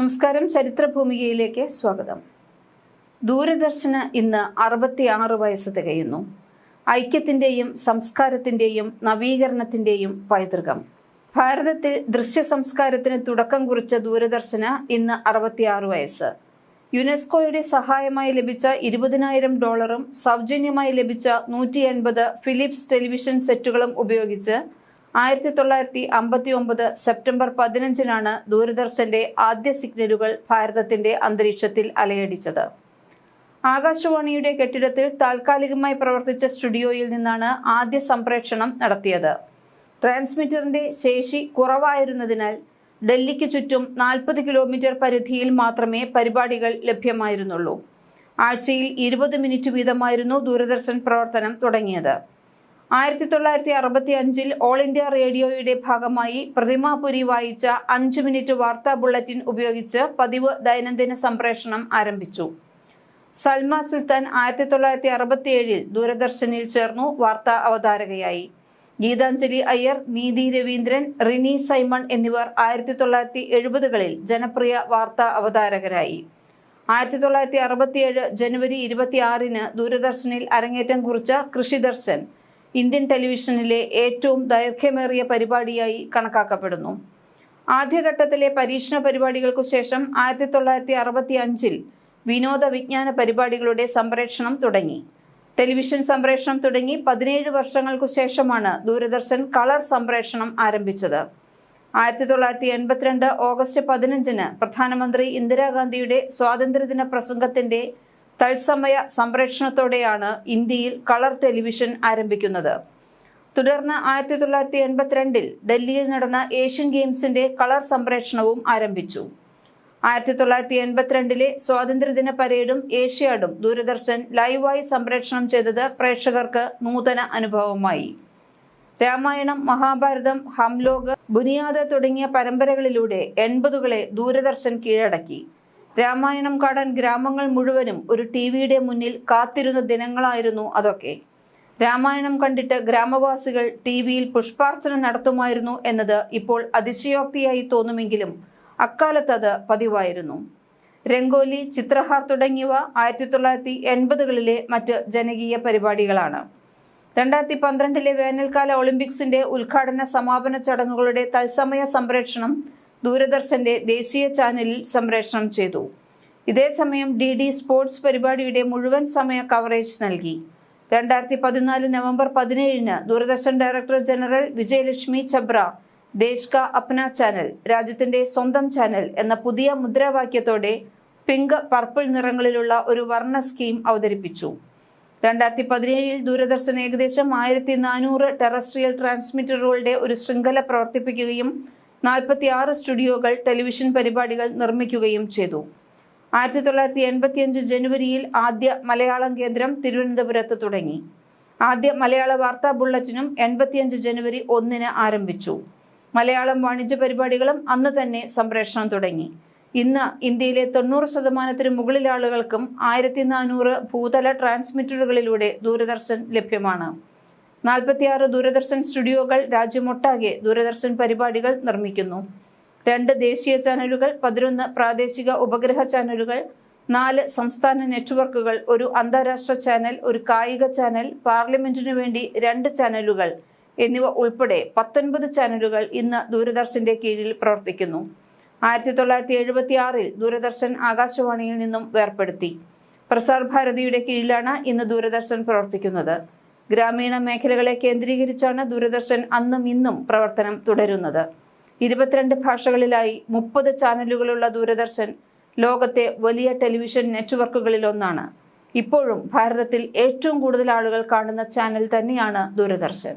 നമസ്കാരം. ചരിത്രഭൂമികയിലേക്ക് സ്വാഗതം. ദൂരദർശന് ഇന്ന് അറുപത്തിയാറ് വയസ്സ് തികയുന്നു. ഐക്യത്തിന്റെയും സംസ്കാരത്തിന്റെയും നവീകരണത്തിന്റെയും പൈതൃകം. ഭാരതത്തിൽ ദൃശ്യ സംസ്കാരത്തിന് തുടക്കം കുറിച്ച ദൂരദർശന് ഇന്ന് അറുപത്തിയാറ് വയസ്സ്. യുനെസ്കോയുടെ സഹായമായി ലഭിച്ച ഇരുപതിനായിരം ഡോളറും സൗജന്യമായി ലഭിച്ച നൂറ്റി എൺപത് ഫിലിപ്സ് ടെലിവിഷൻ സെറ്റുകളും ഉപയോഗിച്ച് ആയിരത്തി തൊള്ളായിരത്തി അമ്പത്തി ഒമ്പത് സെപ്റ്റംബർ പതിനഞ്ചിനാണ് ദൂരദർശന്റെ ആദ്യ സിഗ്നലുകൾ ഭാരതത്തിന്റെ അന്തരീക്ഷത്തിൽ അലയടിച്ചത്. ആകാശവാണിയുടെ കെട്ടിടത്തിൽ താൽക്കാലികമായി പ്രവർത്തിച്ച സ്റ്റുഡിയോയിൽ നിന്നാണ് ആദ്യ സംപ്രേഷണം നടത്തിയത്. ട്രാൻസ്മിറ്ററിന്റെ ശേഷി കുറവായിരുന്നതിനാൽ ഡൽഹിക്ക് ചുറ്റും നാൽപ്പത് കിലോമീറ്റർ പരിധിയിൽ മാത്രമേ പരിപാടികൾ ലഭ്യമായിരുന്നുള്ളൂ. ആഴ്ചയിൽ ഇരുപത് മിനിറ്റ് വീതമായിരുന്നു ദൂരദർശൻ പ്രവർത്തനം തുടങ്ങിയത്. ആയിരത്തി തൊള്ളായിരത്തി അറുപത്തി അഞ്ചിൽ ഓൾ ഇന്ത്യ റേഡിയോയുടെ ഭാഗമായി പ്രതിമാപുരി വായിച്ച അഞ്ച് മിനിറ്റ് വാർത്താ ബുള്ളറ്റിൻ ഉപയോഗിച്ച് പതിവ് ദൈനംദിന സംപ്രേഷണം ആരംഭിച്ചു. സൽമ സുൽത്താൻ ആയിരത്തി തൊള്ളായിരത്തി അറുപത്തിയേഴിൽ ദൂരദർശനിൽ ചേർന്നു വാർത്താ അവതാരകയായി. ഗീതാഞ്ജലി അയ്യർ നീതി രവീന്ദ്രൻ റിനി സൈമൺ എന്നിവർ ആയിരത്തി തൊള്ളായിരത്തി എഴുപതുകളിൽ ജനപ്രിയ വാർത്താ അവതാരകരായി. ആയിരത്തി തൊള്ളായിരത്തി അറുപത്തിയേഴ് ജനുവരി ഇരുപത്തിയാറിന് ദൂരദർശനിൽ അരങ്ങേറ്റം കുറിച്ച കൃഷിദർശൻ ഇന്ത്യൻ ടെലിവിഷനിലെ ഏറ്റവും ദൈർഘ്യമേറിയ പരിപാടിയായി കണക്കാക്കപ്പെടുന്നു. ആദ്യഘട്ടത്തിലെ പരീക്ഷണ പരിപാടികൾക്കു ശേഷം ആയിരത്തി തൊള്ളായിരത്തി അറുപത്തി അഞ്ചിൽ വിനോദ വിജ്ഞാന പരിപാടികളുടെ സംപ്രേഷണം തുടങ്ങി. ടെലിവിഷൻ സംപ്രേഷണം തുടങ്ങി പതിനേഴ് വർഷങ്ങൾക്കു ശേഷമാണ് ദൂരദർശൻ കളർ സംപ്രേഷണം ആരംഭിച്ചത്. ആയിരത്തി തൊള്ളായിരത്തി എൺപത്തിരണ്ട് ഓഗസ്റ്റ് പതിനഞ്ചിന് പ്രധാനമന്ത്രി ഇന്ദിരാഗാന്ധിയുടെ സ്വാതന്ത്ര്യദിന പ്രസംഗത്തിന്റെ തത്സമയ സംപ്രേഷണത്തോടെയാണ് ഇന്ത്യയിൽ കളർ ടെലിവിഷൻ ആരംഭിക്കുന്നത്. തുടർന്ന് ആയിരത്തി തൊള്ളായിരത്തി എൺപത്തിരണ്ടിൽ ഡൽഹിയിൽ നടന്ന ഏഷ്യൻ ഗെയിംസിന്റെ കളർ സംപ്രേഷണവും ആരംഭിച്ചു. ആയിരത്തി തൊള്ളായിരത്തി എൺപത്തിരണ്ടിലെ സ്വാതന്ത്ര്യദിന പരേഡും ഏഷ്യാഡും ദൂരദർശൻ ലൈവായി സംപ്രേഷണം ചെയ്തത് പ്രേക്ഷകർക്ക് നൂതന അനുഭവമായി. രാമായണം മഹാഭാരതം ഹംലോക് ബുനിയാദ് തുടങ്ങിയ പരമ്പരകളിലൂടെ എൺപതുകളെ ദൂരദർശൻ കീഴടക്കി. രാമായണം കാണാൻ ഗ്രാമങ്ങൾ മുഴുവനും ഒരു ടി വിയുടെ മുന്നിൽ കാത്തിരുന്ന ദിനങ്ങളായിരുന്നു അതൊക്കെ. രാമായണം കണ്ടിട്ട് ഗ്രാമവാസികൾ ടി വിയിൽ പുഷ്പാർച്ചന നടത്തുമായിരുന്നു എന്നത് ഇപ്പോൾ അതിശയോക്തിയായി തോന്നുമെങ്കിലും അക്കാലത്ത് അത് പതിവായിരുന്നു. രംഗോലി ചിത്രഹാർ തുടങ്ങിയവ ആയിരത്തി തൊള്ളായിരത്തി എൺപതുകളിലെ മറ്റ് ജനകീയ പരിപാടികളാണ്. രണ്ടായിരത്തി പന്ത്രണ്ടിലെ വേനൽക്കാല ഒളിമ്പിക്സിന്റെ ഉദ്ഘാടന സമാപന ചടങ്ങുകളുടെ തത്സമയ സംപ്രേഷണം ദൂരദർശന്റെ ദേശീയ ചാനലിൽ സംപ്രേഷണം ചെയ്തു. ഇതേസമയം ഡി ഡി സ്പോർട്സ് പരിപാടിയുടെ മുഴുവൻ സമയ കവറേജ് നൽകി. രണ്ടായിരത്തി പതിനാല് നവംബർ പതിനേഴിന് Doordarshan director general Vijayalakshmi Chhabra Desh Apna channel രാജ്യത്തിന്റെ സ്വന്തം ചാനൽ എന്ന പുതിയ മുദ്രാവാക്യത്തോടെ പിങ്ക് പർപ്പിൾ നിറങ്ങളിലുള്ള ഒരു വർണ സ്കീം അവതരിപ്പിച്ചു. രണ്ടായിരത്തി പതിനേഴിൽ ദൂരദർശൻ ഏകദേശം ആയിരത്തി നാനൂറ് ടെറസ്ട്രിയൽ ട്രാൻസ്മിറ്ററുകളുടെ ഒരു ശൃംഖല പ്രവർത്തിപ്പിക്കുകയും നാൽപ്പത്തി ആറ് സ്റ്റുഡിയോകൾ ടെലിവിഷൻ പരിപാടികൾ നിർമ്മിക്കുകയും ചെയ്തു. ആയിരത്തി തൊള്ളായിരത്തി എൺപത്തിയഞ്ച് ജനുവരിയിൽ ആദ്യ മലയാളം കേന്ദ്രം തിരുവനന്തപുരത്ത് തുടങ്ങി. ആദ്യ മലയാള വാർത്താ ബുള്ളറ്റിനും എൺപത്തിയഞ്ച് ജനുവരി ഒന്നിന് ആരംഭിച്ചു. മലയാളം വാണിജ്യ പരിപാടികളും അന്ന് തന്നെ സംപ്രേഷണം തുടങ്ങി. ഇന്ന് ഇന്ത്യയിലെ തൊണ്ണൂറ് ശതമാനത്തിന് മുകളിൽ ആളുകൾക്കും ആയിരത്തി നാനൂറ് ഭൂതല ട്രാൻസ്മിറ്ററുകളിലൂടെ ദൂരദർശൻ ലഭ്യമാണ്. നാൽപ്പത്തിയാറ് ദൂരദർശൻ സ്റ്റുഡിയോകൾ രാജ്യമൊട്ടാകെ ദൂരദർശൻ പരിപാടികൾ നിർമ്മിക്കുന്നു. രണ്ട് ദേശീയ ചാനലുകൾ പതിനൊന്ന് പ്രാദേശിക ഉപഗ്രഹ ചാനലുകൾ നാല് സംസ്ഥാന നെറ്റ്വർക്കുകൾ ഒരു അന്താരാഷ്ട്ര ചാനൽ ഒരു കായിക ചാനൽ പാർലമെന്റിനു വേണ്ടി രണ്ട് ചാനലുകൾ എന്നിവ ഉൾപ്പെടെ പത്തൊൻപത് ചാനലുകൾ ഇന്ന് ദൂരദർശന്റെ കീഴിൽ പ്രവർത്തിക്കുന്നു. ആയിരത്തി തൊള്ളായിരത്തി എഴുപത്തി ആറിൽ ദൂരദർശൻ ആകാശവാണിയിൽ നിന്നും വേർപ്പെടുത്തി. പ്രസാർ ഭാരതിയുടെ കീഴിലാണ് ഇന്ന് ദൂരദർശൻ പ്രവർത്തിക്കുന്നത്. ഗ്രാമീണ മേഖലകളെ കേന്ദ്രീകരിച്ചാണ് ദൂരദർശൻ അന്നും ഇന്നും പ്രവർത്തനം തുടരുന്നത്. ഇരുപത്തിരണ്ട് ഭാഷകളിലായി മുപ്പത് ചാനലുകളുള്ള ദൂരദർശൻ ലോകത്തെ വലിയ ടെലിവിഷൻ നെറ്റ്വർക്കുകളിൽ ഒന്നാണ്. ഇപ്പോഴും ഭാരതത്തിൽ ഏറ്റവും കൂടുതൽ ആളുകൾ കാണുന്ന ചാനൽ തന്നെയാണ് ദൂരദർശൻ.